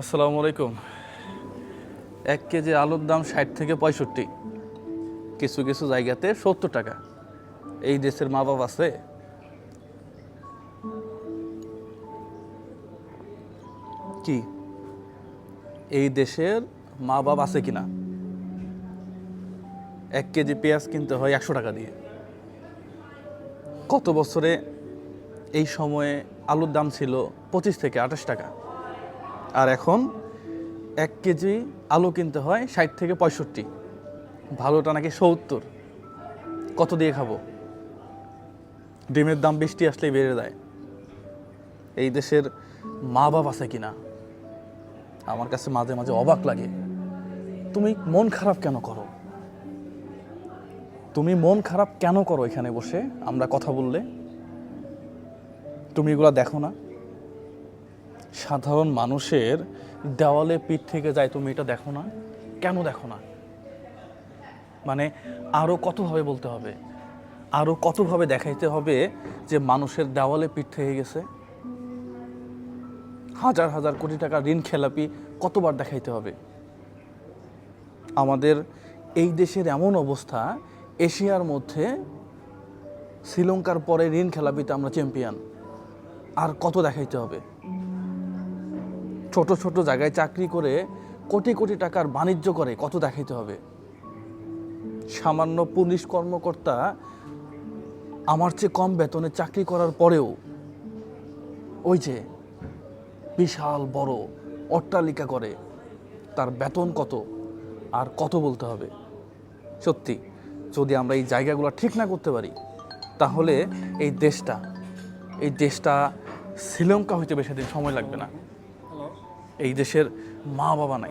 আসসালামু আলাইকুম। এক কেজি আলুর দাম ষাট থেকে পঁয়ষট্টি। কিছু কিছু জায়গাতে সত্তর টাকা। এই দেশের মা বাবা আছে। কি? এই দেশের মা বাবা আছে কিনা? এক কেজি পেঁয়াজ কিনতে হয় একশো টাকা দিয়ে। কত বছরে এই সময়ে আলুর দাম ছিল পঁচিশ থেকে আঠাশ টাকা? আর এখন এক কেজি আলু কিনতে হয় ষাট থেকে পঁয়ষট্টি। ভালোটা নাকি সত্তর। কত দিয়ে খাব? ডিমের দাম বৃষ্টি আসলেই বেড়ে দেয় এই দেশের মা বাপ আছে কিনা? আমার কাছে মাঝে মাঝে অবাক লাগে। তুমি মন খারাপ কেন করো? তুমি মন খারাপ কেন করো এখানে বসে? আমরা কথা বললে। তুমি এগুলো দেখো না। সাধারণ মানুষের দেওয়ালে পিঠ থেকে যায়, তুমি এটা দেখো না? কেন দেখো না? মানে আরও কতভাবে বলতে হবে? আরও কতভাবে দেখাইতে হবে যে মানুষের দেওয়ালে পিঠ থেকে গেছে? হাজার হাজার কোটি টাকা ঋণ খেলাপি কতবার দেখাইতে হবে? আমাদের এই দেশের এমন অবস্থা, এশিয়ার মধ্যে শ্রীলঙ্কার পরে ঋণ খেলাপিতে আমরা চ্যাম্পিয়ন। আর কত দেখাইতে হবে? ছোট ছোট জায়গায় চাকরি করে কোটি কোটি টাকার বাণিজ্য করে, কত দেখাইতে হবে? সামান্য পুলিশ কর্মকর্তা আমার চেয়ে কম বেতনে চাকরি করার পরেও ওই যে বিশাল বড় অট্টালিকা করে, তার বেতন কত আর কত বলতে হবে? সত্যি, যদি আমরা এই জায়গাগুলো ঠিক না করতে পারি, তাহলে এই দেশটা এই দেশটা শ্রীলঙ্কা হইতে বেশি দিন সময় লাগবে না। এই দেশের মা বাবা নাই।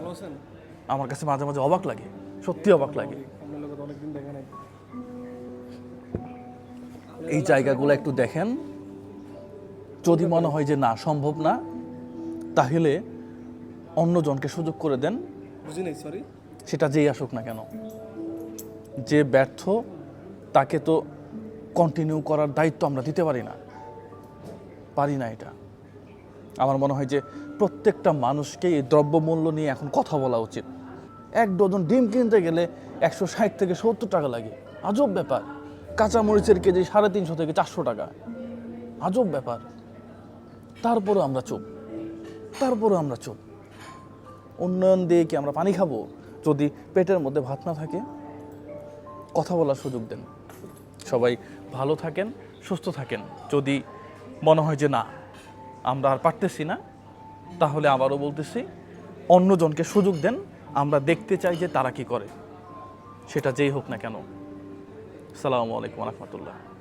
আমার কাছে মাঝে মাঝে অবাক লাগে সত্যি অবাক লাগে। এই জায়গাগুলো একটু দেখেন। যদি মনে হয় যে না সম্ভব না তাহলে অন্যজনকে সুযোগ করে দেন। বুঝি নাই সরি সেটা যেই আসুক না কেন। যে ব্যর্থ তাকে তো কন্টিনিউ করার দায়িত্ব আমরা দিতে পারি না। পারি না এটা। আমার মনে হয় যে প্রত্যেকটা মানুষকে এই দ্রব্যমূল্য নিয়ে এখন কথা বলা উচিত। এক ডজন ডিম কিনতে গেলে একশো ষাট থেকে সত্তর টাকা লাগে। আজব ব্যাপার। কাঁচামরিচের কেজি সাড়ে তিনশো থেকে চারশো টাকা। আজব ব্যাপার। তারপরে আমরা চুপ। তারপরে আমরা চুপ। উন্নয়ন দিয়ে কি আমরা পানি খাব? যদি পেটের মধ্যে ভাত না থাকে? কথা বলার সুযোগ দেন। সবাই ভালো থাকেন, সুস্থ থাকেন। যদি মনে হয় যে না, আমরা আর পারতেছি না তাহলে আবারও বলতেছি, অন্যজনকে সুযোগ দেন, আমরা দেখতে চাই যে তারা কি করে। সেটা যেই হোক না কেন। সালামু আলাইকুম রহমতুল্লাহ।